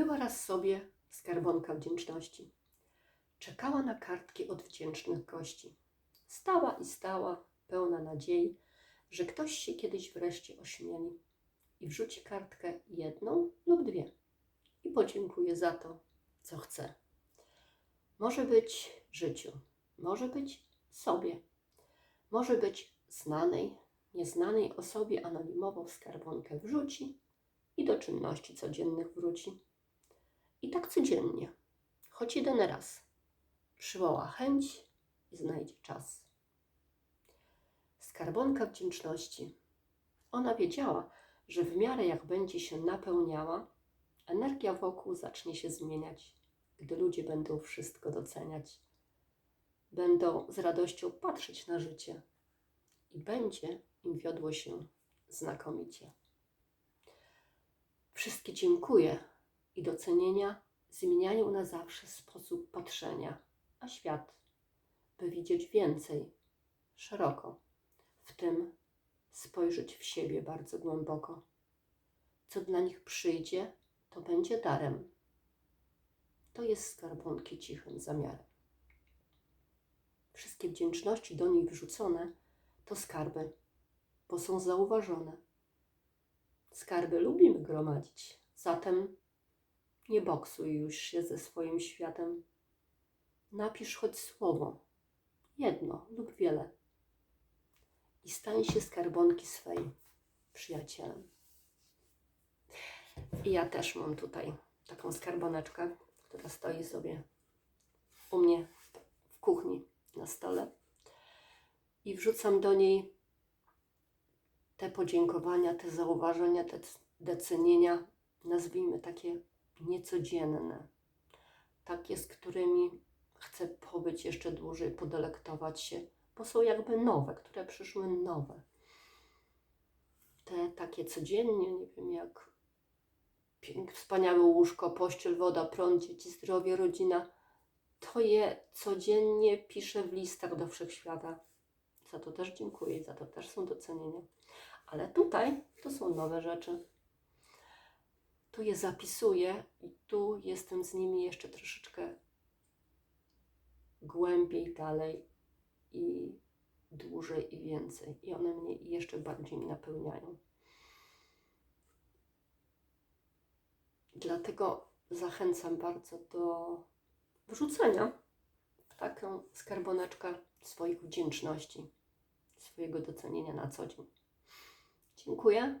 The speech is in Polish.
Była raz sobie skarbonka wdzięczności. Czekała na kartki od wdzięcznych gości. Stała i stała, pełna nadziei, że ktoś się kiedyś wreszcie ośmieli i wrzuci kartkę jedną lub dwie i podziękuje za to, co chce. Może być życiu, może być sobie, może być znanej, nieznanej osobie anonimowo skarbonkę wrzuci i do czynności codziennych wróci. I tak codziennie, choć jeden raz, przywoła chęć i znajdzie czas. Skarbonka wdzięczności. Ona wiedziała, że w miarę jak będzie się napełniała, energia wokół zacznie się zmieniać, gdy ludzie będą wszystko doceniać. Będą z radością patrzeć na życie i będzie im wiodło się znakomicie. Wszystkie dziękuję i docenienia zmieniają na zawsze sposób patrzenia, a świat, by widzieć więcej, szeroko, w tym spojrzeć w siebie bardzo głęboko. Co dla nich przyjdzie, to będzie darem. To jest skarbonki cichym zamiarem. Wszystkie wdzięczności do niej wrzucone to skarby, bo są zauważone. Skarby lubimy gromadzić, zatem nie boksuj już się ze swoim światem. Napisz choć słowo, jedno lub wiele i stań się skarbonki swej przyjacielem. I ja też mam tutaj taką skarboneczkę, która stoi sobie u mnie w kuchni na stole i wrzucam do niej te podziękowania, te zauważenia, te docenienia, nazwijmy takie niecodzienne, takie, z którymi chcę pobyć jeszcze dłużej, podelektować się, bo są jakby nowe, które przyszły nowe. Te takie codziennie, nie wiem jak wspaniałe łóżko, pościel, woda, prąd, dzieci, zdrowie, rodzina, to je codziennie piszę w listach do wszechświata. Za to też dziękuję, za to też są docenienia. Ale tutaj to są nowe rzeczy. Tu je zapisuję i tu jestem z nimi jeszcze troszeczkę głębiej, dalej i dłużej i więcej. I one mnie jeszcze bardziej napełniają. Dlatego zachęcam bardzo do wrzucenia w taką skarboneczkę swoich wdzięczności, swojego docenienia na co dzień. Dziękuję